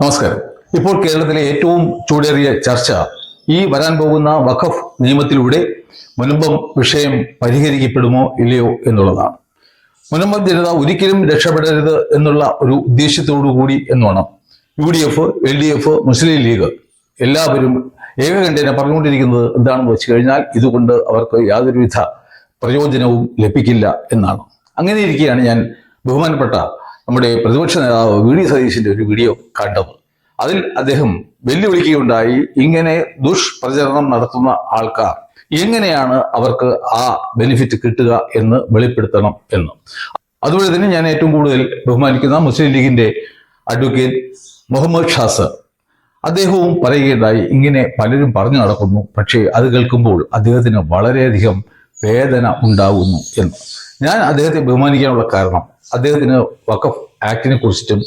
നമസ്കാരം. ഇപ്പോൾ കേരളത്തിലെ ഏറ്റവും ചൂടേറിയ ചർച്ച ഈ വരാൻ പോകുന്ന വഖഫ് നിയമത്തിലൂടെ മുനമ്പം വിഷയം പരിഹരിക്കപ്പെടുമോ ഇല്ലയോ എന്നുള്ളതാണ്. മുനമ്പം ജനത ഒരിക്കലും രക്ഷപ്പെടരുത് എന്നുള്ള ഒരു ഉദ്ദേശ്യത്തോടു കൂടി എന്ന് വേണം U D F L D F Muslim League എല്ലാവരും ഏകകണ്ഠേന പറഞ്ഞുകൊണ്ടിരിക്കുന്നത് എന്താണെന്ന് വെച്ച് കഴിഞ്ഞാൽ ഇതുകൊണ്ട് അവർക്ക് യാതൊരുവിധ പ്രയോജനവും ലഭിക്കില്ല എന്നാണ്. അങ്ങനെ ഇരിക്കുകയാണ് ഞാൻ ബഹുമാനപ്പെട്ട നമ്മുടെ പ്രതിപക്ഷ നേതാവ് വി ഡി സതീശിന്റെ ഒരു വീഡിയോ കണ്ടത്. അതിൽ അദ്ദേഹം വെല്ലുവിളിക്കുകയുണ്ടായി ഇങ്ങനെ ദുഷ്പ്രചരണം നടത്തുന്ന ആൾക്കാർ എങ്ങനെയാണ് അവർക്ക് ആ ബെനിഫിറ്റ് കിട്ടുക എന്ന് വെളിപ്പെടുത്തണം എന്ന്. അതുപോലെ തന്നെ ഞാൻ ഏറ്റവും കൂടുതൽ ബഹുമാനിക്കുന്ന മുസ്ലിം ലീഗിന്റെ അഡ്വക്കേറ്റ് മുഹമ്മദ് ഷാസ് അദ്ദേഹവും പറയുകയുണ്ടായി ഇങ്ങനെ പലരും പറഞ്ഞു നടക്കുന്നു പക്ഷേ അത് കേൾക്കുമ്പോൾ അദ്ദേഹത്തിന് വളരെയധികം വേദന ഉണ്ടാകുന്നു എന്ന്. ഞാൻ അദ്ദേഹത്തെ ബഹുമാനിക്കാനുള്ള കാരണം അദ്ദേഹത്തിന് വഖഫ് ആക്ടിനെ കുറിച്ചിട്ടും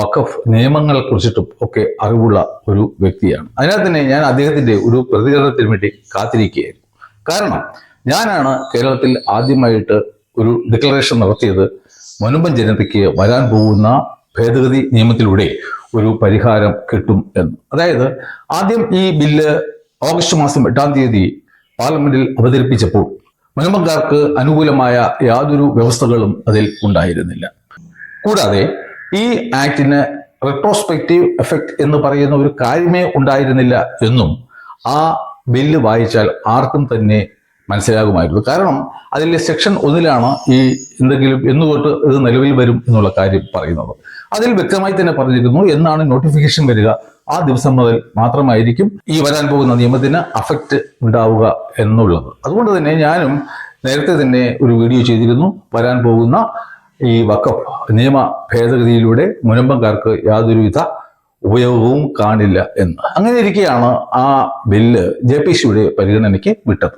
വഖഫ് നിയമങ്ങളെ കുറിച്ചിട്ടും ഒക്കെ അറിവുള്ള ഒരു വ്യക്തിയാണ്. അതിനാൽ തന്നെ ഞാൻ അദ്ദേഹത്തിന്റെ ഒരു പ്രതികരണത്തിന് വേണ്ടി കാത്തിരിക്കുകയായിരുന്നു. കാരണം ഞാനാണ് കേരളത്തിൽ ആദ്യമായിട്ട് ഒരു ഡിക്ലറേഷൻ നടത്തിയത് മുനമ്പൻ ജനതയ്ക്ക് വരാൻ പോകുന്ന ഭേദഗതി നിയമത്തിലൂടെ ഒരു പരിഹാരം കിട്ടും എന്ന്. അതായത് ആദ്യം ഈ ബില്ല് ഓഗസ്റ്റ് മാസം എട്ടാം തീയതി പാർലമെന്റിൽ അവതരിപ്പിച്ചപ്പോൾ മുനമ്പക്കാർക്ക് അനുകൂലമായ യാതൊരു വ്യവസ്ഥകളും അതിൽ ഉണ്ടായിരുന്നില്ല. കൂടാതെ ഈ ആക്ടിന് റെട്രോസ്പെക്റ്റീവ് എഫക്റ്റ് എന്ന് പറയുന്ന ഒരു കാര്യമേ ഉണ്ടായിരുന്നില്ല എന്നും ആ ബില്ല് വായിച്ചാൽ ആർക്കും തന്നെ മനസ്സിലാകുമായിരുന്നു. കാരണം അതിലെ സെക്ഷൻ ഒന്നിലാണ് ഈ എന്തെങ്കിലും എന്ന് തൊട്ട് ഇത് നിലവിൽ വരും എന്നുള്ള കാര്യം പറയുന്നത്. അതിൽ വ്യക്തമായി തന്നെ പറഞ്ഞിരുന്നു എന്നാണ് നോട്ടിഫിക്കേഷൻ വരിക ആ ദിവസം മുതൽ മാത്രമായിരിക്കും ഈ വരാൻ പോകുന്ന നിയമത്തിന് അഫക്റ്റ് ഉണ്ടാവുക എന്നുള്ളത്. അതുകൊണ്ട് തന്നെ ഞാനും നേരത്തെ തന്നെ ഒരു വീഡിയോ ചെയ്തിരുന്നു. വരാൻ പോകുന്ന ഈ വക്കഫ് നിയമ ഭേദഗതിയിലൂടെ മുനമ്പംകാർക്ക് യാതൊരുവിധ ഉപയോഗവും കാണില്ല എന്ന്. അങ്ങനെ ഇരിക്കെയാണ് ആ ബില്ല് ജെ പി സിയുടെ പരിഗണനയ്ക്ക് വിട്ടത്.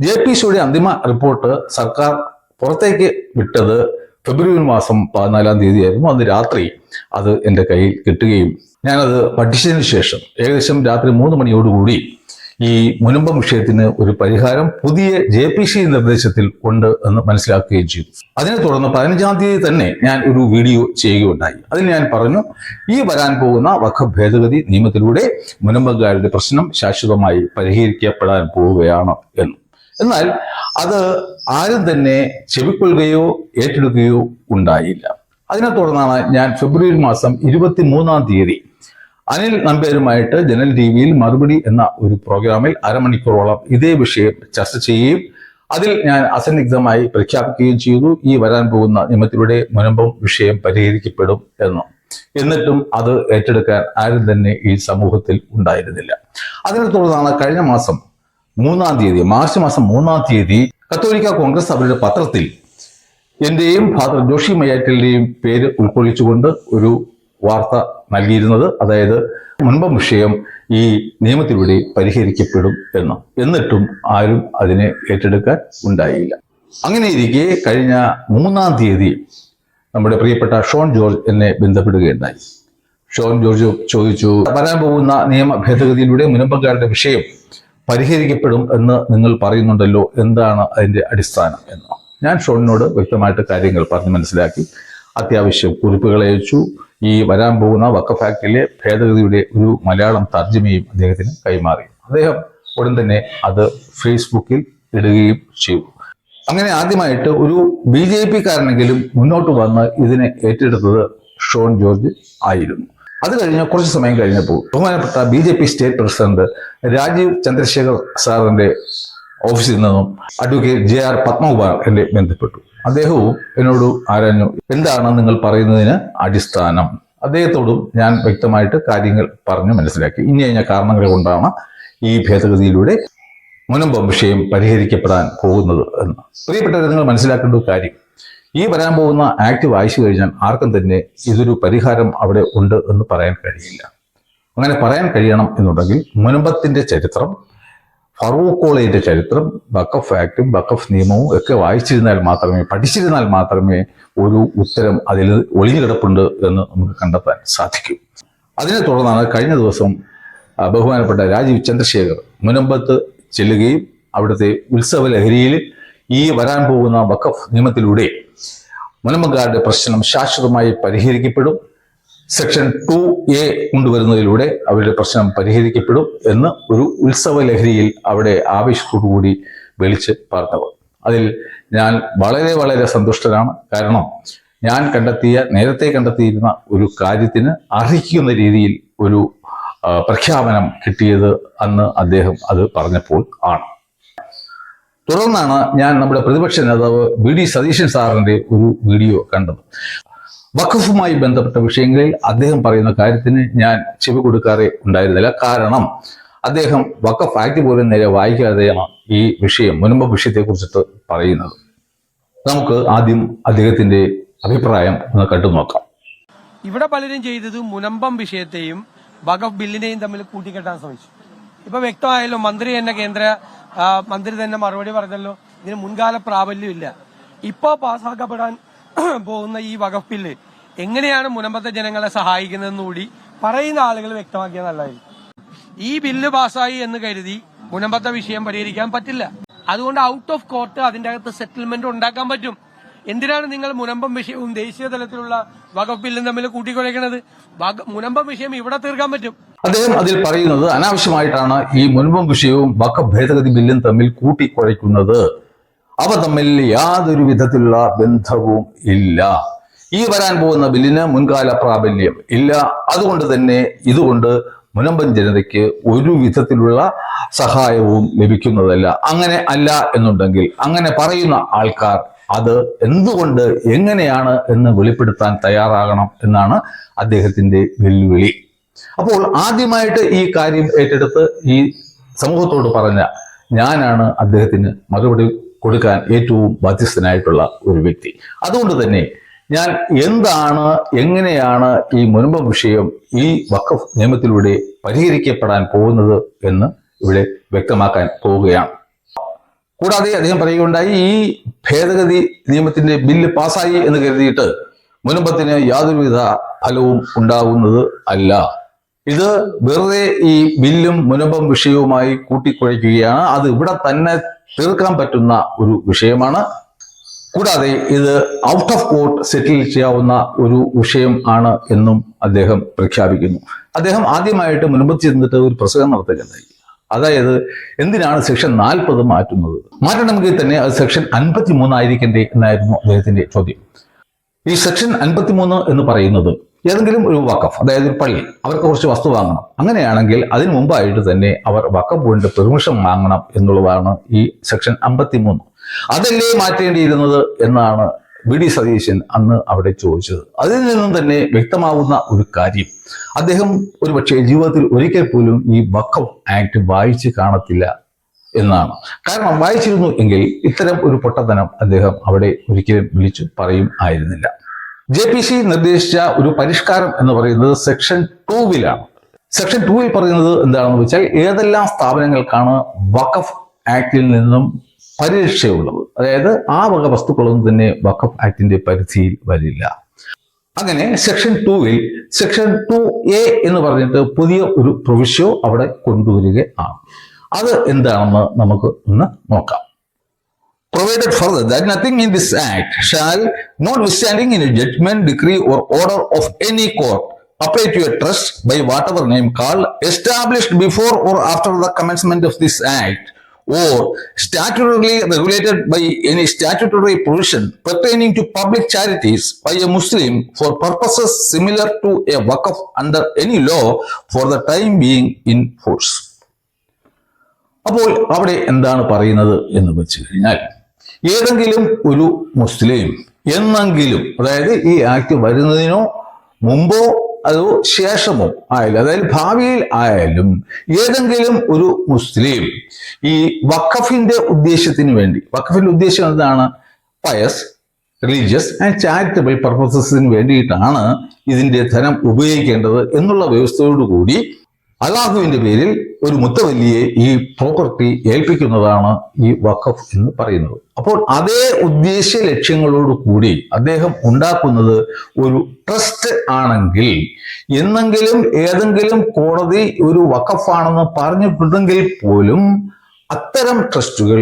ജെ പി സിയുടെ അന്തിമ റിപ്പോർട്ട് സർക്കാർ പുറത്തേക്ക് വിട്ടത് ഫെബ്രുവരി മാസം പതിനാലാം തീയതിയായിരുന്നു. അന്ന് രാത്രി അത് എന്റെ കയ്യിൽ കിട്ടുകയും ഞാനത് പഠിച്ചതിന് ശേഷം ഏകദേശം രാത്രി മൂന്ന് മണിയോടുകൂടി ഈ മുനമ്പം വിഷയത്തിന് ഒരു പരിഹാരം പുതിയ ജെ പി സി നിർദ്ദേശത്തിൽ ഉണ്ട് എന്ന് മനസ്സിലാക്കുകയും ചെയ്തു. അതിനെ തുടർന്ന് പതിനഞ്ചാം തീയതി തന്നെ ഞാൻ ഒരു വീഡിയോ ചെയ്യുകയുണ്ടായി. അതിൽ ഞാൻ പറഞ്ഞു ഈ വരാൻ പോകുന്ന വഖ ഭേദഗതി നിയമത്തിലൂടെ മുനമ്പംകാരുടെ പ്രശ്നം ശാശ്വതമായി പരിഹരിക്കപ്പെടാൻ പോവുകയാണ് എന്ന്. എന്നാൽ അത് ആരും തന്നെ ചെവിക്കൊള്ളുകയോ ഏറ്റെടുക്കുകയോ ഉണ്ടായില്ല. അതിനെ തുടർന്നാണ് ഞാൻ ഫെബ്രുവരി മാസം ഇരുപത്തി മൂന്നാം തീയതി അനിൽ നമ്പേരുമായിട്ട് ജനൽ ടി വിയിൽ മറുപടി എന്ന ഒരു പ്രോഗ്രാമിൽ അരമണിക്കൂറോളം ഇതേ വിഷയം ചർച്ച ചെയ്യുകയും അതിൽ ഞാൻ അസന്നിഗ്ധമായി പ്രഖ്യാപിക്കുകയും ചെയ്തു. ഈ വരാൻ പോകുന്ന നിയമത്തിലൂടെ മുനമ്പം വിഷയം പരിഹരിക്കപ്പെടും എന്ന്. എന്നിട്ടും അത് ഏറ്റെടുക്കാൻ ആരും തന്നെ ഈ സമൂഹത്തിൽ ഉണ്ടായിരുന്നില്ല. അതിനെ തുടർന്നാണ് കഴിഞ്ഞ മാസം മൂന്നാം തീയതി മാർച്ച് മാസം മൂന്നാം തീയതി കത്തോലിക്ക കോൺഗ്രസ് അവരുടെ പത്രത്തിൽ എന്റെയും ഫാദർ ജോഷി മയ്യാറ്റലിന്റെയും പേര് ഉൾക്കൊള്ളിച്ചുകൊണ്ട് ഒരു വാർത്ത നൽകിയിരുന്നത്. അതായത് മുൻപം വിഷയം ഈ നിയമത്തിലൂടെ പരിഹരിക്കപ്പെടും എന്ന്. എന്നിട്ടും ആരും അതിനെ ഏറ്റെടുക്കാൻ ഉണ്ടായില്ല. അങ്ങനെ ഇരിക്കെ കഴിഞ്ഞ മൂന്നാം തീയതി നമ്മുടെ പ്രിയപ്പെട്ട ഷോൺ ജോർജ് എന്നെ ബന്ധപ്പെടുകയുണ്ടായി. ഷോൺ ജോർജ് ചോദിച്ചു വരാൻ പോകുന്ന നിയമ ഭേദഗതിയിലൂടെ മുനമ്പക്കാരുടെ വിഷയം പരിഹരിക്കപ്പെടും എന്ന് നിങ്ങൾ പറയുന്നുണ്ടല്ലോ. എന്താണ് അതിന്റെ അടിസ്ഥാനം എന്ന്? ഞാൻ ഷോണിനോട് വ്യക്തമായിട്ട് കാര്യങ്ങൾ പറഞ്ഞ് മനസ്സിലാക്കി അത്യാവശ്യം കുറിപ്പുകൾ അയച്ചു ഈ വരാൻ പോകുന്ന വക്കഫ് ആക്ടിലെ ഭേദഗതിയുടെ ഒരു മലയാളം തർജമയും അദ്ദേഹത്തിന് കൈമാറി. അദ്ദേഹം ഉടൻ തന്നെ അത് ഫേസ്ബുക്കിൽ ഇടുകയും ചെയ്തു. അങ്ങനെ ആദ്യമായിട്ട് ഒരു ബി ജെ പി കാരനെങ്കിലും മുന്നോട്ട് വന്ന് ഇതിനെ ഏറ്റെടുത്തത് ഷോൺ ജോർജ് ആയിരുന്നു. അത് കഴിഞ്ഞ് കുറച്ച് സമയം കഴിഞ്ഞപ്പോൾ ബഹുമാനപ്പെട്ട B J P state president Rajeev Chandrasekhar സാറിന്റെ ഓഫീസിൽ നിന്നും അഡ്വക്കേറ്റ് ജെ ആർ പത്മകുമാർ എന്നെ ബന്ധപ്പെട്ടു. അദ്ദേഹവും എന്നോട് ആരാഞ്ഞു എന്താണ് നിങ്ങൾ പറയുന്നതിന് അടിസ്ഥാനം? അദ്ദേഹത്തോടും ഞാൻ വ്യക്തമായിട്ട് കാര്യങ്ങൾ പറഞ്ഞു മനസ്സിലാക്കി. ഇനി കഴിഞ്ഞ കാരണങ്ങൾ കൊണ്ടാണ് ഈ ഭേദഗതിയിലൂടെ മുനമ്പം വിഷയം പരിഹരിക്കപ്പെടാൻ പോകുന്നത് എന്ന്. പ്രിയപ്പെട്ട നിങ്ങൾ മനസ്സിലാക്കേണ്ട ഒരു കാര്യം. ഈ വരാൻ പോകുന്ന ആക്ട് വായിച്ചു കഴിഞ്ഞാൽ ആർക്കും തന്നെ ഇതൊരു പരിഹാരം അവിടെ ഉണ്ട് എന്ന് പറയാൻ കഴിയില്ല. അങ്ങനെ പറയാൻ കഴിയണം എന്നുണ്ടെങ്കിൽ മുനമ്പത്തിന്റെ ചരിത്രം ഫറൂഖ് ചരിത്രം ബക്കഫ് ആക്ടും ബക്കഫ് നിയമവും ഒക്കെ വായിച്ചിരുന്നാൽ മാത്രമേ പഠിച്ചിരുന്നാൽ മാത്രമേ ഒരു ഉത്തരം അതിൽ ഒളിഞ്ഞു കിടപ്പുണ്ട് എന്ന് നമുക്ക് കണ്ടെത്താൻ സാധിക്കും. അതിനെ തുടർന്നാണ് കഴിഞ്ഞ ദിവസം ബഹുമാനപ്പെട്ട രാജീവ് ചന്ദ്രശേഖർ മുനമ്പത്ത് ചെല്ലുകയും അവിടുത്തെ ഉത്സവ ലഹരിയിൽ ഈ വരാൻ പോകുന്ന വഖഫ് നിയമത്തിലൂടെ മുനമ്പക്കാരുടെ പ്രശ്നം ശാശ്വതമായി പരിഹരിക്കപ്പെടും. സെക്ഷൻ ടു എ കൊണ്ടുവരുന്നതിലൂടെ അവരുടെ പ്രശ്നം പരിഹരിക്കപ്പെടും എന്ന് ഒരു ഉത്സവ ലഹരിയിൽ അവിടെ ആവേശത്തോടുകൂടി വിളിച്ച് പറഞ്ഞവർ. അതിൽ ഞാൻ വളരെ വളരെ സന്തുഷ്ടനാണ്. കാരണം ഞാൻ കണ്ടെത്തിയ നേരത്തെ കണ്ടെത്തിയിരുന്ന ഒരു കാര്യത്തിന് അർഹിക്കുന്ന രീതിയിൽ ഒരു പ്രഖ്യാപനം കിട്ടിയത് അന്ന് അദ്ദേഹം അത് പറഞ്ഞപ്പോൾ ആണ്. തുടർന്നാണ് ഞാൻ നമ്മുടെ പ്രതിപക്ഷ നേതാവ് ബി ഡി സതീശൻ സാറിന്റെ ഒരു വീഡിയോ കണ്ടത്. വഖഫുമായി ബന്ധപ്പെട്ട വിഷയങ്ങളിൽ അദ്ദേഹം പറയുന്ന കാര്യത്തിന് ഞാൻ ചെവി കൊടുക്കാറേ ഉണ്ടായിരുന്നില്ല. കാരണം അദ്ദേഹം വഖഫ് ആക്ട് പോലും നേരെ വായിക്കാതെയാണ് ഈ വിഷയം മുൻപ് വിഷയത്തെക്കുറിച്ചിട്ട് പറയുന്നത്. നമുക്ക് ആദ്യം അദ്ദേഹത്തിന്റെ അഭിപ്രായം ഒന്ന് കണ്ടു നോക്കാം. ഇവിടെ പലരും ചെയ്തത് മുനമ്പം വിഷയത്തെയും വഖഫ് ബില്ലിനെയും തമ്മിൽ കൂട്ടിക്കെട്ടാൻ ശ്രമിച്ചു. ഇപ്പൊ വ്യക്തമായല്ലോ മന്ത്രി തന്നെ കേന്ദ്ര മന്ത്രി തന്നെ മറുപടി പറഞ്ഞല്ലോ ഇതിന് മുൻകാല പ്രാബല്യമില്ല. ഇപ്പൊ പാസാക്കപ്പെടാൻ പോകുന്ന ഈ വകഫ് ബില്ല് എങ്ങനെയാണ് മുനമ്പത്തെ ജനങ്ങളെ സഹായിക്കുന്നതെന്ന് കൂടി പറയുന്ന ആളുകൾ വ്യക്തമാക്കിയാൽ നല്ലതായിരിക്കും. ഈ ബില്ല് പാസ്സായി എന്ന് കരുതി മുനമ്പത്തെ വിഷയം പരിഹരിക്കാൻ പറ്റില്ല. അതുകൊണ്ട് ഔട്ട് ഓഫ് കോർട്ട് അതിന്റെ അകത്ത് സെറ്റിൽമെന്റ് ഉണ്ടാക്കാൻ പറ്റും. എന്തിനാണ് നിങ്ങൾ മുനമ്പം വിഷയവും ദേശീയ തലത്തിലുള്ള വകുപ്പ് ബില്ലും തമ്മിൽ കൂട്ടിക്കുഴയ്ക്കണത് മുനമ്പം വിഷയം ഇവിടെ തീർക്കാൻ പറ്റും. അദ്ദേഹം അതിൽ പറയുന്നത് അനാവശ്യമായിട്ടാണ് ഈ മുൻപും വിഷയവും വക്ക ഭേദഗതി ബില്ലും തമ്മിൽ കൂട്ടിക്കുഴയ്ക്കുന്നത് അവ തമ്മിൽ യാതൊരു വിധത്തിലുള്ള ബന്ധവും ഇല്ല. ഈ വരാൻ പോകുന്ന ബില്ലിന് മുൻകാല പ്രാബല്യം ഇല്ല. അതുകൊണ്ട് തന്നെ ഇതുകൊണ്ട് മുനമ്പൻ ജനതയ്ക്ക് ഒരു വിധത്തിലുള്ള സഹായവും ലഭിക്കുന്നതല്ല. അങ്ങനെ അല്ല എന്നുണ്ടെങ്കിൽ അങ്ങനെ പറയുന്ന ആൾക്കാർ അത് എന്തുകൊണ്ട് എങ്ങനെയാണ് എന്ന് വെളിപ്പെടുത്താൻ തയ്യാറാകണം എന്നാണ് അദ്ദേഹത്തിന്റെ വെല്ലുവിളി. അപ്പോൾ ആദ്യമായിട്ട് ഈ കാര്യം ഏറ്റെടുത്ത് ഈ സമൂഹത്തോട് പറഞ്ഞ ഞാനാണ് അദ്ദേഹത്തിന് മറുപടി കൊടുക്കാൻ ഏറ്റവും ബാധ്യസ്ഥനായിട്ടുള്ള ഒരു വ്യക്തി. അതുകൊണ്ട് തന്നെ ഞാൻ എന്താണ് എങ്ങനെയാണ് ഈ മുൻപ് വിഷയം ഈ വഖഫ് നിയമത്തിലൂടെ പരിഹരിക്കപ്പെടാൻ പോകുന്നത് എന്ന് ഇവിടെ വ്യക്തമാക്കാൻ പോവുകയാണ് കൂടാതെ അദ്ദേഹം പറയുകയുണ്ടായി ഈ ഭേദഗതി നിയമത്തിന്റെ ബില്ല് പാസ്സായി എന്ന് കരുതിയിട്ട് മുനമ്പത്തിന് യാതൊരുവിധ ഫലവും ഉണ്ടാകുന്നത് അല്ല. ഇത് വെറുതെ ഈ ബില്ലും മുനമ്പം വിഷയവുമായി കൂട്ടിക്കുഴയ്ക്കുകയാണ്. അത് ഇവിടെ തന്നെ തീർക്കാൻ പറ്റുന്ന ഒരു വിഷയമാണ്. കൂടാതെ ഇത് ഔട്ട് ഓഫ് കോർട്ട് സെറ്റിൽ ചെയ്യാവുന്ന ഒരു വിഷയം ആണ് എന്നും അദ്ദേഹം പ്രഖ്യാപിക്കുന്നു. അദ്ദേഹം ആദ്യമായിട്ട് മുൻപത്ത് ചെന്നിട്ട് ഒരു പ്രസംഗം നടത്തുകയുണ്ടായി. അതായത് എന്തിനാണ് സെക്ഷൻ നാൽപ്പത് മാറ്റുന്നത്? മാറ്റണമെങ്കിൽ തന്നെ അത് സെക്ഷൻ അൻപത്തി മൂന്നായിരിക്കണ്ടേ എന്നായിരുന്നു അദ്ദേഹത്തിന്റെ ചോദ്യം. ഈ സെക്ഷൻ അൻപത്തിമൂന്ന് എന്ന് പറയുന്നത് ഏതെങ്കിലും ഒരു വക്കഫ് അതായത് ഒരു പള്ളി അവർക്ക് കുറച്ച് വസ്തു വാങ്ങണം. അങ്ങനെയാണെങ്കിൽ അതിനു മുമ്പായിട്ട് തന്നെ അവർ വക്കഫ് ബോർഡിന്റെ പെർമിഷൻ വാങ്ങണം എന്നുള്ളതാണ് ഈ സെക്ഷൻ അമ്പത്തിമൂന്ന് അതല്ലേ മാറ്റേണ്ടിയിരുന്നത് എന്നാണ് വി ഡി സതീശൻ അന്ന് അവിടെ ചോദിച്ചത്. അതിൽ നിന്നും തന്നെ വ്യക്തമാവുന്ന ഒരു കാര്യം. അദ്ദേഹം ഒരുപക്ഷെ ജീവിതത്തിൽ ഒരിക്കൽ പോലും ഈ വക്കഫ് ആക്ട് വായിച്ച് കാണത്തില്ല എന്നാണ്. കാരണം വായിച്ചിരുന്നു എങ്കിൽ ഇത്തരം ഒരു പൊട്ടത്തനം അദ്ദേഹം അവിടെ ഒരിക്കലും വിളിച്ചു പറയും ആയിരുന്നില്ല. ജെ പി സി നിർദ്ദേശിച്ച ഒരു പരിഷ്കാരം എന്ന് പറയുന്നത് സെക്ഷൻ ടൂവിലാണ്. സെക്ഷൻ ടൂവിൽ പറയുന്നത് എന്താണെന്ന് വെച്ചാൽ ഏതെല്ലാം സ്ഥാപനങ്ങൾക്കാണ് വഖഫ് ആക്ടിൽ നിന്നും പരിരക്ഷയുള്ളത് അതായത് ആ വക വസ്തുക്കളൊന്നും തന്നെ വഖഫ് ആക്ടിന്റെ പരിധിയിൽ വരില്ല അങ്ങനെ സെക്ഷൻ ടൂവിൽ സെക്ഷൻ ടു എ എന്ന് പറഞ്ഞിട്ട് പുതിയ ഒരു പ്രൊവിഷ്യോ അവിടെ കൊണ്ടുവരികയാണ് അത് എന്താണെന്ന് നമുക്ക് ഒന്ന് നോക്കാം provided further that nothing in this act shall, notwithstanding in a judgment, decree, or order of any court, apply to a trust by whatever name called, established before or after the commencement of this act, or statutorily regulated by any statutory provision pertaining to public charities by a Muslim for purposes similar to a wakaf under any law for the time being in force. അപ്പോൾ അവിടെ എന്താണ് പറയുന്നത് എന്ന് വെച്ച് കഴിഞ്ഞാൽ ഏതെങ്കിലും ഒരു മുസ്ലിം എന്നെങ്കിലും അതായത് ഈ ആക്ട് വരുന്നതിനോ മുമ്പോ അതോ ശേഷമോ ആയാലും അതായത് ഭാവിയിൽ ആയാലും ഏതെങ്കിലും ഒരു മുസ്ലിം ഈ വഖഫിന്റെ ഉദ്ദേശത്തിന് വേണ്ടി വഖഫിന്റെ ഉദ്ദേശം എന്താണ്? പയസ് റിലീജിയസ് ആൻഡ് ചാരിറ്റബിൾ പർപ്പസസിന് വേണ്ടിയിട്ടാണ് ഇതിന്റെ ധനം ഉപയോഗിക്കേണ്ടത് എന്നുള്ള വ്യവസ്ഥയോടുകൂടി അള്ളാഹുവിന്റെ പേരിൽ ഒരു മുത്തവല്ലിയെ ഈ പ്രോപ്പർട്ടി ഏൽപ്പിക്കുന്നതാണ് ഈ വഖഫ് എന്ന് പറയുന്നത്. അപ്പോൾ അതേ ഉദ്ദേശ ലക്ഷ്യങ്ങളോട് കൂടി അദ്ദേഹം ഉണ്ടാക്കുന്നത് ഒരു ട്രസ്റ്റ് ആണെങ്കിൽ എന്നെങ്കിലും ഏതെങ്കിലും കോടതി ഒരു വഖഫാണെന്ന് പറഞ്ഞിട്ടുണ്ടെങ്കിൽ പോലും അത്തരം ട്രസ്റ്റുകൾ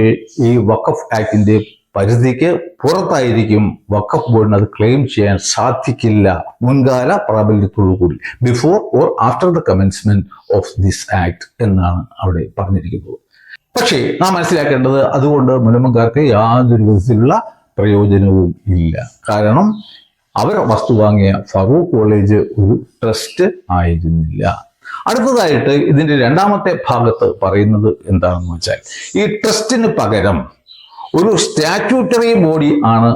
ഈ വഖഫ് ആക്ടിന്റെ പരിധിക്ക് പുറത്തായിരിക്കും വക്കഫ് ബോർഡിന് അത് ക്ലെയിം ചെയ്യാൻ സാധിക്കില്ല. മുൻകാല പ്രാബല്യത്തോടു കൂടി. Before or after the commencement of this act എന്നാണ് അവിടെ പറഞ്ഞിരിക്കുന്നത്. പക്ഷേ നാം മനസ്സിലാക്കേണ്ടത് അതുകൊണ്ട് മുനമ്പൻകാർക്ക് യാതൊരു വിധത്തിലുള്ള പ്രയോജനവും ഇല്ല. കാരണം അവർ വസ്തു വാങ്ങിയ ഫറൂഖ് കോളേജ് ഒരു ട്രസ്റ്റ് ആയിരുന്നില്ല. അടുത്തതായിട്ട് ഇതിന്റെ രണ്ടാമത്തെ ഭാഗത്ത് പറയുന്നത് എന്താണെന്ന് വെച്ചാൽ ഈ ട്രസ്റ്റിന് പകരം ഒരു സ്റ്റാറ്റ്യൂട്ടറി ബോഡി ആണ്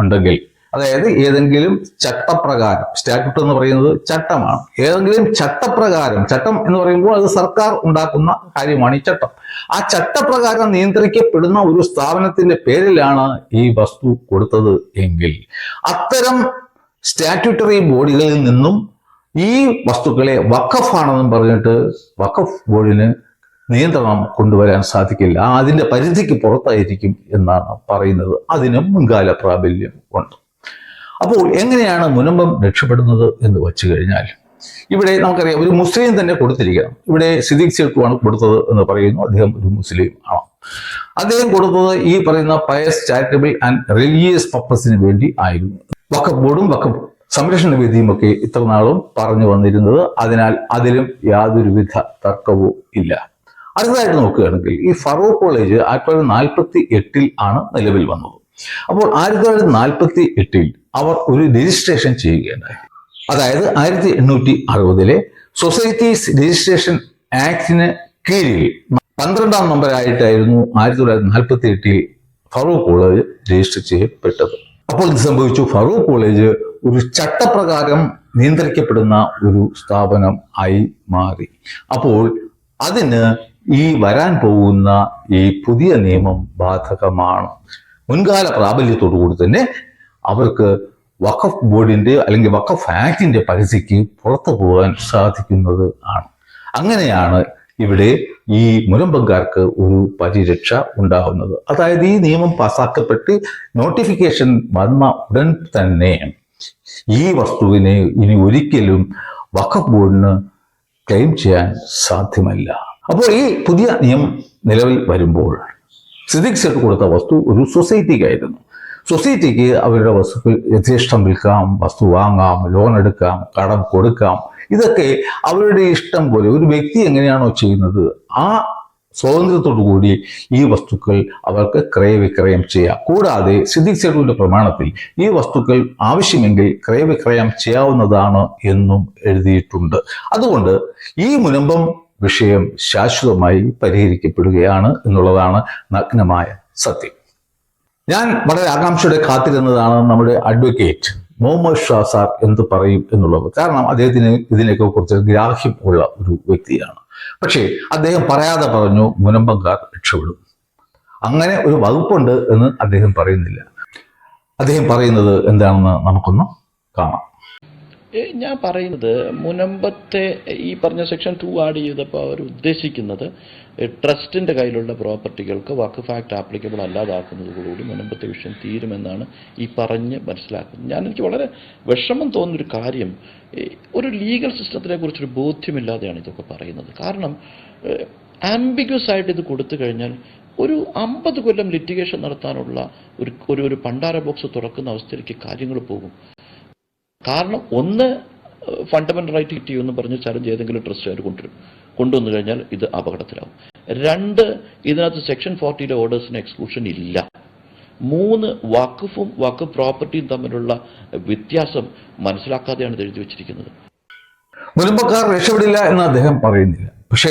ഉണ്ടെങ്കിൽ അതായത് ഏതെങ്കിലും ചട്ടപ്രകാരം സ്റ്റാറ്റ്യൂട്ട് എന്ന് പറയുന്നത് ചട്ടമാണ്. ഏതെങ്കിലും ചട്ടപ്രകാരം ചട്ടം എന്ന് പറയുമ്പോൾ അത് സർക്കാർ ഉണ്ടാക്കുന്ന കാര്യമാണ് ഈ ചട്ടം. ആ ചട്ടപ്രകാരം നിയന്ത്രിക്കപ്പെടുന്ന ഒരു സ്ഥാപനത്തിന്റെ പേരിലാണ് ഈ വസ്തു കൊടുത്തത് എങ്കിൽ അത്തരം സ്റ്റാറ്റ്യൂട്ടറി ബോഡികളിൽ നിന്നും ഈ വസ്തുക്കളെ വഖഫാണെന്നും പറഞ്ഞിട്ട് വഖഫ് ബോർഡിന് നിയന്ത്രണം കൊണ്ടുവരാൻ സാധിക്കില്ല. അതിന്റെ പരിധിക്ക് പുറത്തായിരിക്കും എന്നാണ് പറയുന്നത്. അതിന് മുൻകാല പ്രാബല്യം ഉണ്ട്. അപ്പോൾ എങ്ങനെയാണ് മുനമ്പം രക്ഷപ്പെടുന്നത് എന്ന് വെച്ചു കഴിഞ്ഞാൽ ഇവിടെ നമുക്കറിയാം ഒരു മുസ്ലിം തന്നെ കൊടുത്തിരിക്കണം. ഇവിടെ സിദ്ദീഖ് സേട്ടുവാണ് കൊടുത്തത് എന്ന് പറയുന്നു. അദ്ദേഹം ഒരു മുസ്ലിം ആണ്. അദ്ദേഹം കൊടുത്തത് ഈ പറയുന്ന പയസ് ചാരിറ്റബിൾ ആൻഡ് റിലീജിയസ് പർപ്പസിന് വേണ്ടി ആയിരുന്നു. വക്കഫ് ബോർഡും വക്കഫ് സംരക്ഷണ വേദിയും ഒക്കെ ഇത്ര നാളും പറഞ്ഞു വന്നിരുന്നത്. അതിനാൽ അതിലും യാതൊരുവിധ തർക്കവും ഇല്ല. അടുത്തതായിട്ട് നോക്കുകയാണെങ്കിൽ ഈ ഫറൂഖ് കോളേജ് ആയിരത്തി തൊള്ളായിരത്തി നാൽപ്പത്തി എട്ടിൽ ആണ് നിലവിൽ വന്നത്. അപ്പോൾ ആയിരത്തി തൊള്ളായിരത്തി നാൽപ്പത്തി എട്ടിൽ അവർ ഒരു രജിസ്ട്രേഷൻ ചെയ്യുകയുണ്ടായി. അതായത് ആയിരത്തി എണ്ണൂറ്റി അറുപതിലെ സൊസൈറ്റീസ് രജിസ്ട്രേഷൻ ആക്ടിന് കീഴിൽ പന്ത്രണ്ടാം നമ്പറായിട്ടായിരുന്നു ആയിരത്തി തൊള്ളായിരത്തി നാൽപ്പത്തി എട്ടിൽ ഫറൂഖ് കോളേജ് രജിസ്റ്റർ ചെയ്യപ്പെട്ടത്. അപ്പോൾ ഇത് സംഭവിച്ചു. ഫറൂഖ് കോളേജ് ഒരു ചട്ടപ്രകാരം നിയന്ത്രിക്കപ്പെടുന്ന ഒരു സ്ഥാപനം ആയി മാറി. അപ്പോൾ അതിന് ഈ വരാൻ പോകുന്ന ഈ പുതിയ നിയമം ബാധകമാണ്. മുൻകാല പ്രാബല്യത്തോടുകൂടി തന്നെ അവർക്ക് വഖഫ് ബോർഡിന്റെ അല്ലെങ്കിൽ വഖഫ് ആക്ടിന്റെ പരിധിക്ക് പുറത്തു പോകാൻ സാധിക്കുന്നത് ആണ്. അങ്ങനെയാണ് ഇവിടെ ഈ മുനമ്പങ്കാർക്ക് ഒരു പരിരക്ഷ ഉണ്ടാകുന്നത്. അതായത് ഈ നിയമം പാസാക്കപ്പെട്ട് നോട്ടിഫിക്കേഷൻ വന്ന ഉടൻ തന്നെ ഈ വസ്തുവിനെ ഇനി ഒരിക്കലും വഖഫ് ബോർഡിന് ക്ലെയിം ചെയ്യാൻ സാധ്യമല്ല. അപ്പോൾ ഈ പുതിയ നിയമം നിലവിൽ വരുമ്പോൾ സിദിക്സ് സെട്ട് കൊടുത്ത വസ്തു ഒരു സൊസൈറ്റിക്കായിരുന്നു. സൊസൈറ്റിക്ക് അവരുടെ വസ്തുക്കൾ യഥേഷ്ടം വിൽക്കാം വസ്തു വാങ്ങാം ലോൺ എടുക്കാം കടം കൊടുക്കാം. ഇതൊക്കെ അവരുടെ ഇഷ്ടം പോലെ ഒരു വ്യക്തി എങ്ങനെയാണോ ചെയ്യുന്നത് ആ സ്വാതന്ത്ര്യത്തോടു കൂടി ഈ വസ്തുക്കൾ അവർക്ക് ക്രയവിക്രയം ചെയ്യാം. കൂടാതെ സിദ്ദിഖ് സെഡുവിന്റെ പ്രമാണത്തിൽ ഈ വസ്തുക്കൾ ആവശ്യമെങ്കിൽ ക്രയവിക്രയം ചെയ്യാവുന്നതാണ് എന്നും എഴുതിയിട്ടുണ്ട്. അതുകൊണ്ട് ഈ മുനമ്പം വിഷയം ശാശ്വതമായി പരിഹരിക്കപ്പെടുകയാണ് എന്നുള്ളതാണ് നഗ്നമായ സത്യം. ഞാൻ വളരെ ആകാംക്ഷയോടെ കാത്തിരുന്നതാണ് നമ്മുടെ അഡ്വക്കേറ്റ് മുഹമ്മദ് ഷാ സാർ എന്ത് പറയും എന്നുള്ളത്. കാരണം അദ്ദേഹത്തിന് ഇതിനൊക്കെ കുറിച്ച് ഗ്രാഹ്യം ഉള്ള ഒരു വ്യക്തിയാണ്. പക്ഷേ അദ്ദേഹം പറയാതെ പറഞ്ഞു മുനമ്പങ്കാർ രക്ഷപ്പെടും. അങ്ങനെ ഒരു വകുപ്പുണ്ട് എന്ന് അദ്ദേഹം പറയുന്നില്ല. അദ്ദേഹം പറയുന്നത് എന്താണെന്ന് നമുക്കൊന്ന് കാണാം. ഞാൻ പറയുന്നത് മുനമ്പത്തെ ഈ പറഞ്ഞ സെക്ഷൻ ടു ആഡ് ചെയ്തപ്പോൾ അവർ ഉദ്ദേശിക്കുന്നത് ട്രസ്റ്റിന്റെ കയ്യിലുള്ള പ്രോപ്പർട്ടികൾക്ക് വഖഫ് ആക്ട് ആപ്ലിക്കബിൾ അല്ലാതാക്കുന്നതോടുകൂടി മുനമ്പത്തെ വിഷയം തീരുമെന്നാണ് ഈ പറഞ്ഞ് മനസ്സിലാക്കുന്നത്. ഞാൻ എനിക്ക് വളരെ വിഷമം തോന്നുന്നൊരു കാര്യം ഒരു ലീഗൽ സിസ്റ്റത്തിനെ കുറിച്ചൊരു ബോധ്യമില്ലാതെയാണ് ഇതൊക്കെ പറയുന്നത്. കാരണം ആംബിഗ്യസ് ആയിട്ട് ഇത് കൊടുത്തു കഴിഞ്ഞാൽ ഒരു അമ്പത് കൊല്ലം ലിറ്റിഗേഷൻ നടത്താനുള്ള ഒരു ഒരു പണ്ടാര ബോക്സ് തുറക്കുന്ന അവസ്ഥയിലേക്ക് കാര്യങ്ങൾ പോകും. കാരണം ഒന്ന് ഫണ്ടമെന്റൽ റൈറ്റ് കിട്ടി എന്ന് പറഞ്ഞ് ചലഞ്ച് ഏതെങ്കിലും ട്രസ്റ്റ് അവർ കൊണ്ടുവരും. കൊണ്ടുവന്നു കഴിഞ്ഞാൽ ഇത് അപകടത്തിലാവും. രണ്ട് ഇതിനകത്ത് സെക്ഷൻ ഫോർട്ടിയിലെ ഓർഡേഴ്സിന് എക്സ്ക്ലൂഷൻ ഇല്ല. മൂന്ന് വഖഫും വഖഫ് പ്രോപ്പർട്ടിയും തമ്മിലുള്ള വ്യത്യാസം മനസ്സിലാക്കാതെയാണ് ഇത് എഴുതി വെച്ചിരിക്കുന്നത്. മുനമ്പക്കാർ രക്ഷപ്പെടില്ല എന്ന് അദ്ദേഹം പറയുന്നില്ല. പക്ഷേ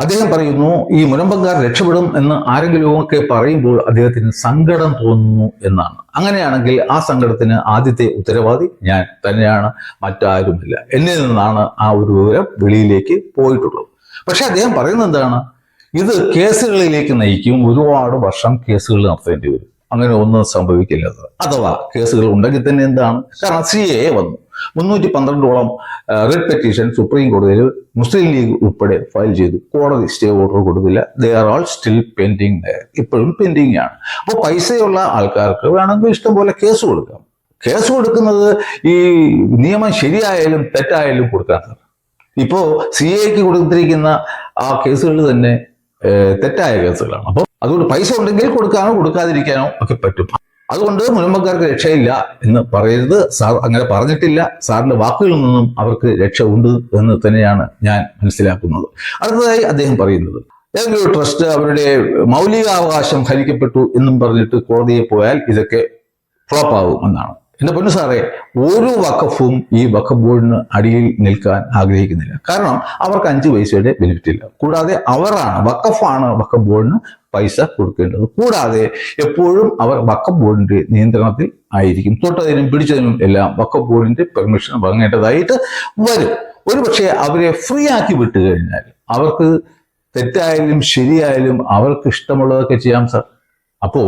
അദ്ദേഹം പറയുന്നു ഈ മുരമ്പങ്കാർ രക്ഷപ്പെടും എന്ന് ആരെങ്കിലും ഒക്കെ പറയുമ്പോൾ അദ്ദേഹത്തിന് സങ്കടം തോന്നുന്നു എന്നാണ്. അങ്ങനെയാണെങ്കിൽ ആ സങ്കടത്തിന് ആദ്യത്തെ ഉത്തരവാദി ഞാൻ തന്നെയാണ് മറ്റാരുമില്ല. എന്നിൽ നിന്നാണ് ആ ഒരു വിവരം വെളിയിലേക്ക് പോയിട്ടുള്ളത്. പക്ഷെ അദ്ദേഹം പറയുന്നത് എന്താണ്? ഇത് കേസുകളിലേക്ക് നയിക്കും ഒരുപാട് വർഷം കേസുകൾ നടത്തേണ്ടി വരും. അങ്ങനെ ഒന്നും സംഭവിക്കില്ല. അഥവാ കേസുകൾ ഉണ്ടെങ്കിൽ തന്നെ എന്താണ്? കാരണം സി എ വന്നു. മുന്നൂറ്റി പന്ത്രണ്ടോളം റിട്ട് പെറ്റീഷൻ സുപ്രീം കോടതിയിൽ മുസ്ലിം ലീഗ് ഉൾപ്പെടെ ഫയൽ ചെയ്തു. കോടതി സ്റ്റേ ഓർഡർ കൊടുത്തില്ല. ദേ ആൾ സ്റ്റിൽ പെൻഡിങ് ഇപ്പോഴും പെൻഡിങ് ആണ്. അപ്പോൾ പൈസയുള്ള ആൾക്കാർക്ക് വേണമെങ്കിൽ ഇഷ്ടംപോലെ കേസ് കൊടുക്കാം. കേസ് കൊടുക്കുന്നത് ഈ നിയമം ശരിയായാലും തെറ്റായാലും കൊടുക്കാൻ ഇപ്പോ സി എക്ക് കൊടുത്തിരിക്കുന്ന ആ കേസുകൾ തന്നെ തെറ്റായ കേസുകളാണ് അപ്പോൾ അതുകൊണ്ട് പൈസ ഉണ്ടെങ്കിൽ കൊടുക്കാനോ കൊടുക്കാതിരിക്കാനോ ഒക്കെ പറ്റും. അതുകൊണ്ട് മുനമ്പക്കാർക്ക് രക്ഷയില്ല എന്ന് പറയരുത്. സാർ അങ്ങനെ പറഞ്ഞിട്ടില്ല. സാറിന്റെ വാക്കുകളിൽ നിന്നും അവർക്ക് രക്ഷ ഉണ്ട് എന്ന് തന്നെയാണ് ഞാൻ മനസ്സിലാക്കുന്നത്. അടുത്തതായി അദ്ദേഹം പറയുന്നത് ഏതെങ്കിലും ട്രസ്റ്റ് അവരുടെ മൗലികാവകാശം ഹരിക്കപ്പെട്ടു എന്നും പറഞ്ഞിട്ട് കോടതിയെ പോയാൽ ഇതൊക്കെ ഫ്ലോപ്പ് ആവും എന്നാണ്. എന്റെ പൊന്നു സാറേ ഒരു വഖഫും ഈ വഖഫ് ബോർഡിന് അടിയിൽ നിൽക്കാൻ ആഗ്രഹിക്കുന്നില്ല. കാരണം അവർക്ക് അഞ്ച് പൈസയുടെ ബെനിഫിറ്റ് ഇല്ല. കൂടാതെ അവരാണ് വഖഫാണ് വഖഫ് ബോർഡിന് പൈസ കൊടുക്കേണ്ടത്. കൂടാതെ എപ്പോഴും അവർ വഖഫ് ബോർഡിന്റെ നിയന്ത്രണത്തിൽ ആയിരിക്കും. തൊട്ടതിനും പിടിച്ചതിനും എല്ലാം വഖഫ് ബോർഡിന്റെ പെർമിഷൻ വാങ്ങേണ്ടതായിട്ട് വരും. ഒരുപക്ഷെ അവരെ ഫ്രീ ആക്കി വിട്ടു കഴിഞ്ഞാൽ അവർക്ക് തെറ്റായാലും ശരിയായാലും അവർക്ക് ഇഷ്ടമുള്ളതൊക്കെ ചെയ്യാം സാർ. അപ്പോ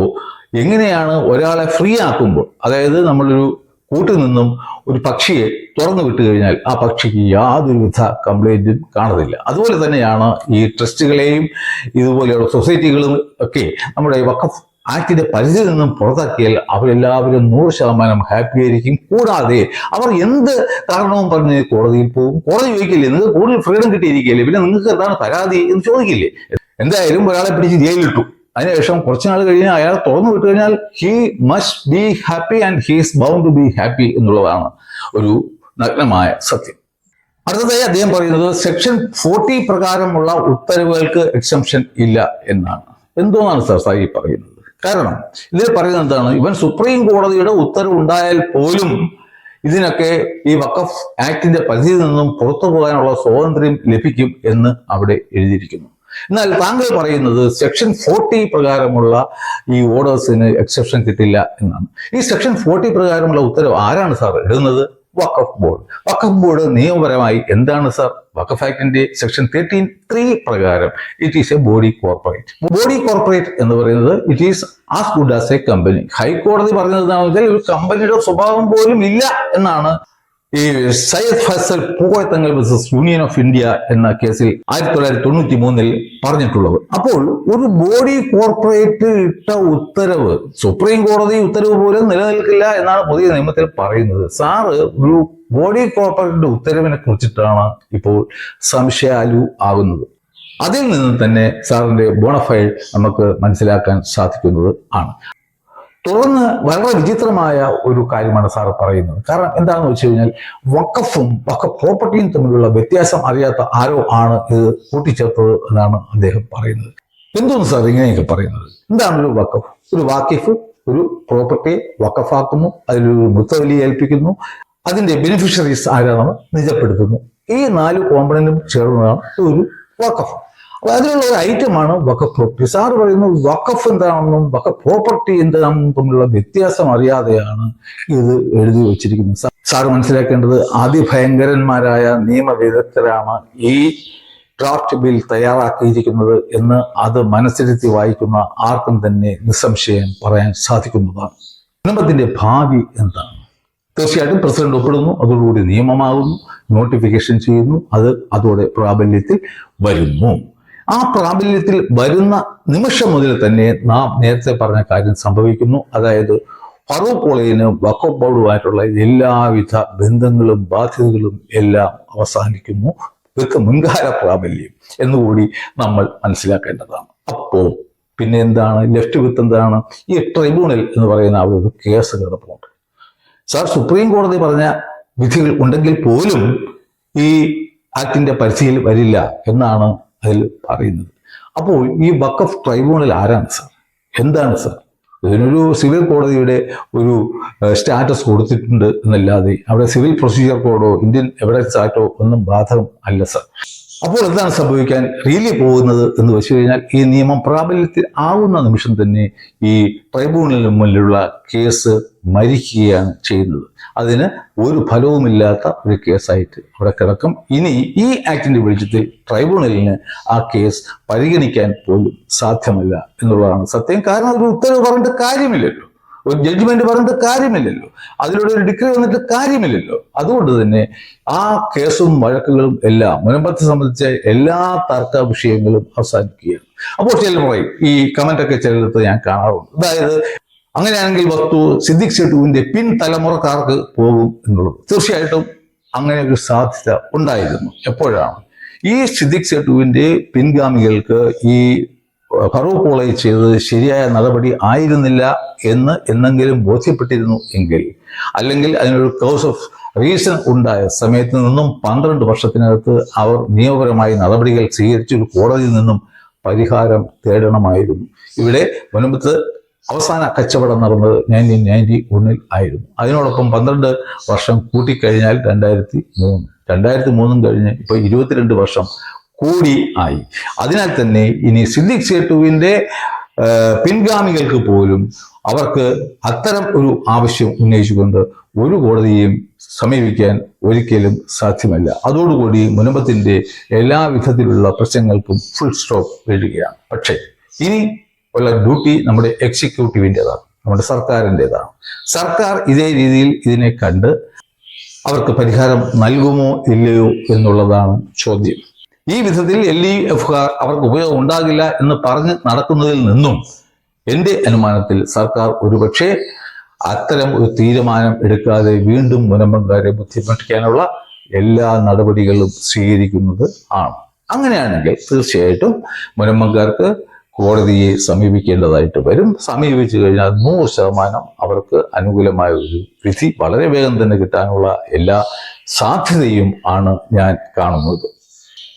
എങ്ങനെയാണ് ഒരാളെ ഫ്രീ ആക്കുമ്പോൾ അതായത് നമ്മളൊരു കൂട്ടിൽ നിന്നും ഒരു പക്ഷിയെ തുറന്നു വിട്ടു കഴിഞ്ഞാൽ ആ പക്ഷിക്ക് യാതൊരുവിധ കംപ്ലൈന്റും കാണത്തില്ല. അതുപോലെ തന്നെയാണ് ഈ ട്രസ്റ്റുകളെയും ഇതുപോലെയുള്ള സൊസൈറ്റികളും ഒക്കെ നമ്മുടെ വഖഫ് ആക്ടിന്റെ പരിധി നിന്നും പുറത്താക്കിയാൽ അവരെല്ലാവരും നൂറ് ശതമാനം ഹാപ്പി ആയിരിക്കും. കൂടാതെ അവർ എന്ത് കാരണവും പറഞ്ഞ് കോടതിയിൽ പോകും. കോടതി ചോദിക്കില്ലേ നിങ്ങൾക്ക് കൂടുതൽ ഫ്രീഡം കിട്ടിയിരിക്കില്ലേ പിന്നെ നിങ്ങൾക്ക് എന്താണ് പരാതി? എന്ന് ചോദിക്കില്ലേ? എന്തായാലും ഒരാളെ പിടിച്ച് ജയിലിലിട്ടു അതിനുശേഷം കുറച്ച് നാൾ കഴിഞ്ഞ് അയാൾ തുറന്നു വിട്ടു കഴിഞ്ഞാൽ he must be happy and he's bound to be happy എന്നുള്ളതാണ് ഒരു നഗ്നമായ സത്യം. അടുത്തതായി അദ്ദേഹം പറയുന്നത് സെക്ഷൻ ഫോർട്ടി പ്രകാരമുള്ള ഉത്തരവുകൾക്ക് എക്സംഷൻ ഇല്ല എന്നാണ്. എന്തോന്നാണ് സർ സായി പറയുന്നത്? കാരണം ഇതിൽ പറയുന്നത് എന്താണ്? ഇവൻ സുപ്രീം കോടതിയുടെ ഉത്തരവുണ്ടായാൽ പോലും ഇതിനൊക്കെ ഈ വഖഫ് ആക്ടിന്റെ പരിധിയിൽ നിന്നും പുറത്തു പോകാനുള്ള സ്വാതന്ത്ര്യം ലഭിക്കും എന്ന് അവിടെ എഴുതിയിരിക്കുന്നു. എന്നാൽ താങ്കൾ പറയുന്നത് സെക്ഷൻ ഫോർട്ടി പ്രകാരമുള്ള ഈ ഓർഡേഴ്സിന് എക്സെപ്ഷൻ കിട്ടില്ല എന്നാണ്. ഈ സെക്ഷൻ ഫോർട്ടി പ്രകാരമുള്ള ഉത്തരവ് ആരാണ് സാർ ഇടുന്നത് വക്കഫ് ബോർഡ്. വഖഫ് ബോർഡ് നിയമപരമായി എന്താണ് സാർ വക്കഫ് ആക്ടിന്റെ സെക്ഷൻ തേർട്ടീൻ ത്രീ പ്രകാരം it is a body corporate body corporate എന്ന് പറയുന്നത് it is as good as a company ഹൈക്കോടതി പറഞ്ഞത് ഒരു കമ്പനിയുടെ സ്വഭാവം പോലും ഇല്ല എന്നാണ് ഈ Sayyid Fazal Pookoya Thangal versus union of India എന്ന കേസിൽ ആയിരത്തി തൊള്ളായിരത്തി തൊണ്ണൂറ്റി മൂന്നിൽ പറഞ്ഞിട്ടുള്ളത്. അപ്പോൾ ഒരു ബോഡി കോർപ്പറേറ്റ് ഇട്ട ഉത്തരവ് സുപ്രീം കോടതി ഉത്തരവ് പോലും നിലനിൽക്കില്ല എന്നാണ് പുതിയ നിയമത്തിൽ പറയുന്നത്. സാറ് ഒരു ബോഡി കോർപ്പറേറ്റിന്റെ ഉത്തരവിനെ കുറിച്ചിട്ടാണ് ഇപ്പോൾ സംശയാലു ആകുന്നത്. അതിൽ നിന്ന് തന്നെ സാറിന്റെ ബോണഫൈഡ് നമുക്ക് മനസ്സിലാക്കാൻ സാധിക്കുന്നത് ആണ്. തുടർന്ന് വളരെ വിചിത്രമായ ഒരു കാര്യമാണ് സാർ പറയുന്നത്. കാരണം എന്താണെന്ന് വെച്ച് കഴിഞ്ഞാൽ വക്കഫും വക്കഫ് പ്രോപ്പർട്ടിയും തമ്മിലുള്ള വ്യത്യാസം അറിയാത്ത ആരോ ആണ് ഇത് കൂട്ടിച്ചേർത്തത് എന്നാണ് അദ്ദേഹം പറയുന്നത്. എന്തോന്ന് സാർ ഇങ്ങനെയൊക്കെ പറയുന്നത്? എന്താണ് ഒരു വക്കഫ് ഒരു വാക്കിഫ് ഒരു പ്രോപ്പർട്ടിയെ വക്കഫാക്കുന്നു അതിലൊരു മുത്തവലി ഏൽപ്പിക്കുന്നു അതിന്റെ ബെനിഫിഷ്യറീസ് ആരാണെന്ന് നിജപ്പെടുത്തുന്നു. ഈ നാല് കോമ്പണന്റും ചേർന്നതാണ് ഒരു വക്കഫ് അപ്പൊ അതിലുള്ള ഒരു ഐറ്റമാണ് വഖഫ് പ്രോപ്പർട്ടി സാർ പറയുന്നു വഖഫ് എന്താണെന്നും വഖഫ് പ്രോപ്പർട്ടി എന്താണെന്നും തമ്മിലുള്ള വ്യത്യാസം അറിയാതെയാണ് ഇത് എഴുതി വെച്ചിരിക്കുന്നത്. സാർ മനസ്സിലാക്കേണ്ടത് അതിഭയങ്കരന്മാരായ നിയമവിദഗ്ധരാണ് ഈ ഡ്രാഫ്റ്റ് ബിൽ തയ്യാറാക്കിയിരിക്കുന്നത് എന്ന് അത് മനസ്സിരുത്തി വായിക്കുന്ന ആർക്കും തന്നെ നിസ്സംശയം പറയാൻ സാധിക്കുന്നതാണ്. നിയമത്തിന്റെ ഭാവി എന്താണ്? തീർച്ചയായിട്ടും പ്രസിഡന്റ് ഒപ്പിടുന്നു അതോടുകൂടി നിയമമാകുന്നു നോട്ടിഫിക്കേഷൻ ചെയ്യുന്നു അത് അതോടെ പ്രാബല്യത്തിൽ വരുന്നു. ആ പ്രാബല്യത്തിൽ വരുന്ന നിമിഷം മുതൽ തന്നെ നാം നേരത്തെ പറഞ്ഞ കാര്യം സംഭവിക്കുന്നു. അതായത് ഫറൂഖ് വഖഫ് ബോർഡുമായിട്ടുള്ള എല്ലാവിധ ബന്ധങ്ങളും ബാധ്യതകളും എല്ലാം അവസാനിക്കുന്നു. ഇതൊക്കെ മുൻകാല പ്രാബല്യം എന്നുകൂടി നമ്മൾ മനസ്സിലാക്കേണ്ടതാണ്. അപ്പോ പിന്നെ എന്താണ്? ലെഫ്റ്റ് വിത്ത് എന്താണ്? ഈ ട്രൈബ്യൂണൽ എന്ന് പറയുന്ന അവിടെ ഒരു കേസ് കിടപ്പുണ്ട് സാർ സുപ്രീം കോടതി പറഞ്ഞ വിധികൾ ഉണ്ടെങ്കിൽ പോലും ഈ ആക്ടിന്റെ പരിധിയിൽ വരില്ല എന്നാണ് അതിൽ പറയുന്നത്. അപ്പോൾ ഈ വക്കഫ് ട്രൈബ്യൂണൽ ആരാണ് സാർ? എന്താണ് സാർ? ഇതിനൊരു സിവിൽ കോടതിയുടെ ഒരു സ്റ്റാറ്റസ് കൊടുത്തിട്ടുണ്ട് എന്നല്ലാതെ അവിടെ സിവിൽ പ്രൊസീജിയർ കോഡോ ഇന്ത്യൻ എവിഡൻസ് ആക്ടോ ഒന്നും ബാധകം അല്ല സാർ. അപ്പോൾ എന്താണ് സംഭവിക്കാൻ റിയലി പോകുന്നത് എന്ന് വെച്ച് കഴിഞ്ഞാൽ ഈ നിയമം പ്രാബല്യത്തിൽ ആവുന്ന നിമിഷം തന്നെ ഈ ട്രൈബ്യൂണലിന് മുന്നിലുള്ള കേസ് മരിക്കുകയാണ് ചെയ്യുന്നത്. അതിന് ഒരു ഫലവുമില്ലാത്ത ഒരു കേസായിട്ട് അവിടെ കിടക്കും. ഇനി ഈ ആക്ടിന്റെ വെളിച്ചത്തിൽ ട്രൈബ്യൂണലിന് ആ കേസ് പരിഗണിക്കാൻ പോലും സാധ്യമല്ല എന്നുള്ളതാണ് സത്യം. കാരണം ഒരു ഉത്തരവ് പറഞ്ഞിട്ട് കാര്യമില്ലല്ലോ. ഒരു ജഡ്ജ്മെന്റ് പറഞ്ഞിട്ട് കാര്യമില്ലല്ലോ. അതിലൂടെ ഒരു ഡിഗ്രി വന്നിട്ട് കാര്യമില്ലല്ലോ. അതുകൊണ്ട് തന്നെ ആ കേസും വഴക്കുകളും എല്ലാം മുനമ്പത്തെ സംബന്ധിച്ച എല്ലാ തർക്ക വിഷയങ്ങളും അവസാനിക്കുകയാണ്. അപ്പോൾ ചിലർ പറയും ഈ കമന്റ് ഒക്കെ ചിലടത്ത് ഞാൻ കാണാറുണ്ട്. അതായത് അങ്ങനെയാണെങ്കിൽ വസ്തു സിദ്ദിഖ് ഷെട്ടുവിന്റെ പിൻതലമുറക്കാർക്ക് പോകും എന്നുള്ളത്. തീർച്ചയായിട്ടും അങ്ങനെ ഒരു സാധ്യത ഉണ്ടായിരുന്നു. എപ്പോഴാണ്? ഈ സിദ്ദിഖ് ഷെട്ടുവിന്റെ പിൻഗാമികൾക്ക് ഈ ഫറൂഖ് കോളേജ് ചെയ്തത് ശരിയായ നടപടി ആയിരുന്നില്ല എന്ന് എന്നെങ്കിലും ബോധ്യപ്പെട്ടിരുന്നു എങ്കിൽ അല്ലെങ്കിൽ അതിനൊരു കോസ് ഓഫ് റീസൺ ഉണ്ടായ സമയത്ത് നിന്നും പന്ത്രണ്ട് വർഷത്തിനകത്ത് അവർ നിയമപരമായി നടപടികൾ സ്വീകരിച്ച് ഒരു കോടതിയിൽ നിന്നും പരിഹാരം തേടണമായിരുന്നു. ഇവിടെ മുൻപത്ത് അവസാന കച്ചവടം നടന്നത് നയന്റീൻ നയന്റി ഒന്നിൽ ആയിരുന്നു. അതിനോടൊപ്പം പന്ത്രണ്ട് വർഷം കൂട്ടിക്കഴിഞ്ഞാൽ രണ്ടായിരത്തി മൂന്ന്. രണ്ടായിരത്തി മൂന്നും കഴിഞ്ഞ് ഇപ്പോൾ ഇരുപത്തിരണ്ട് വർഷം കൂടി ആയി. അതിനാൽ തന്നെ ഇനി സിദ്ദിഖ് സേട്ടുവിന്റെ പിൻഗാമികൾക്ക് പോലും അവർക്ക് അത്തരം ഒരു ആവശ്യം ഉന്നയിച്ചുകൊണ്ട് ഒരു കോടതിയെയും സമീപിക്കാൻ ഒരിക്കലും സാധ്യമല്ല. അതോടുകൂടി മുനമ്പത്തിന്റെ എല്ലാ വിധത്തിലുള്ള പ്രശ്നങ്ങൾക്കും ഫുൾ സ്റ്റോപ്പ് വീഴുകയാണ് പക്ഷേ ഇനി ഉള്ള ഡ്യൂട്ടി നമ്മുടെ എക്സിക്യൂട്ടീവിന്റെതാണ് നമ്മുടെ സർക്കാരിന്റെതാണ്. സർക്കാർ ഇതേ രീതിയിൽ ഇതിനെ കണ്ട് അവർക്ക് പരിഹാരം നൽകുമോ ഇല്ലയോ എന്നുള്ളതാണ് ചോദ്യം. ഈ വിധത്തിൽ എൽ ഇ എഫുകാർ അവർക്ക് ഉപയോഗം ഉണ്ടാകില്ല എന്ന് പറഞ്ഞ് നടക്കുന്നതിൽ നിന്നും എന്റെ അനുമാനത്തിൽ സർക്കാർ ഒരുപക്ഷെ അത്തരം ഒരു തീരുമാനം എടുക്കാതെ വീണ്ടും മുനമ്പൻകാരെ ബുദ്ധിമുട്ടിക്കാനുള്ള എല്ലാ നടപടികളും സ്വീകരിക്കുന്നത് ആണ്. അങ്ങനെയാണെങ്കിൽ തീർച്ചയായിട്ടും മുനമ്പൻകാർക്ക് കോടതിയെ സമീപിക്കേണ്ടതായിട്ട് വരും. സമീപിച്ചു കഴിഞ്ഞാൽ നൂറ് ശതമാനം അവർക്ക് അനുകൂലമായ ഒരു വിധി വളരെ വേഗം തന്നെ കിട്ടാനുള്ള എല്ലാ സാധ്യതയും ആണ് ഞാൻ കാണുന്നത്.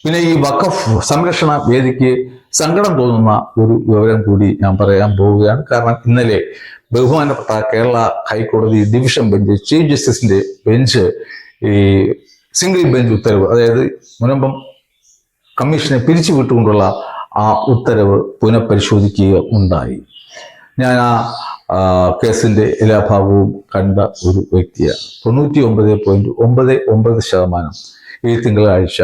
പിന്നെ ഈ വഖഫ് സംരക്ഷണ വേദിക്ക് സങ്കടം തോന്നുന്ന ഒരു വിവരം കൂടി ഞാൻ പറയാൻ പോവുകയാണ്. കാരണം ഇന്നലെ ബഹുമാനപ്പെട്ട കേരള ഹൈക്കോടതി ഡിവിഷൻ ബെഞ്ച് ചീഫ് ജസ്റ്റിസിന്റെ ബെഞ്ച് ഈ സിംഗിൾ ബെഞ്ച് ഉത്തരവ് അതായത് മുനമ്പം കമ്മീഷനെ പിരിച്ചുവിട്ടുകൊണ്ടുള്ള ആ ഉത്തരവ് പുനഃപരിശോധിക്കുക ഉണ്ടായി. ഞാൻ ആ കേസിന്റെ എല്ലാ ഭാഗവും കണ്ട ഒരു വ്യക്തിയാണ്. തൊണ്ണൂറ്റി ഒമ്പത് പോയിന്റ് ഒമ്പത് ഒമ്പത് ശതമാനം ഈ തിങ്കളാഴ്ച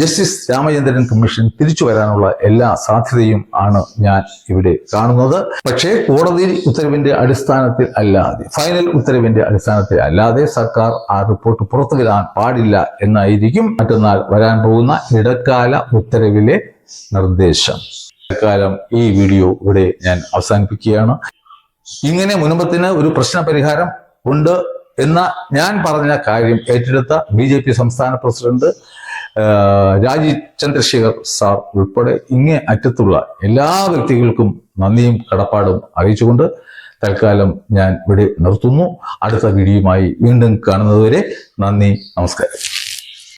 ജസ്റ്റിസ് രാമചന്ദ്രൻ കമ്മീഷൻ തിരിച്ചു വരാനുള്ള എല്ലാ സാധ്യതയും ആണ് ഞാൻ ഇവിടെ കാണുന്നത്. പക്ഷേ കോടതി ഉത്തരവിന്റെ അടിസ്ഥാനത്തിൽ അല്ലാതെ ഫൈനൽ ഉത്തരവിന്റെ അടിസ്ഥാനത്തിൽ അല്ലാതെ സർക്കാർ ആ റിപ്പോർട്ട് പുറത്തുവിടാൻ പാടില്ല എന്നായിരിക്കും മറ്റന്നാൾ വരാൻ പോകുന്ന ഇടക്കാല ഉത്തരവിലെ നിർദ്ദേശം. ഇടക്കാലം ഈ വീഡിയോ ഇവിടെ ഞാൻ അവസാനിപ്പിക്കുകയാണ്. ഇങ്ങനെ മുൻപത്തിന് ഒരു പ്രശ്ന പരിഹാരം ഉണ്ട് എന്ന ഞാൻ പറഞ്ഞ കാര്യം ഏറ്റെടുത്ത ബി സംസ്ഥാന പ്രസിഡന്റ് ആ, രാജീവ് ചന്ദ്രശേഖർ സാർ ഉൾപ്പെടെ ഇങ്ങേ അറ്റത്തുള്ള എല്ലാ വ്യക്തികൾക്കും നന്ദിയും കടപ്പാടും അറിയിച്ചുകൊണ്ട് തൽക്കാലം ഞാൻ ഇവിടെ നിർത്തുന്നു. അടുത്ത വീഡിയോയുമായി വീണ്ടും കാണുന്നതുവരെ നന്ദി നമസ്കാരം.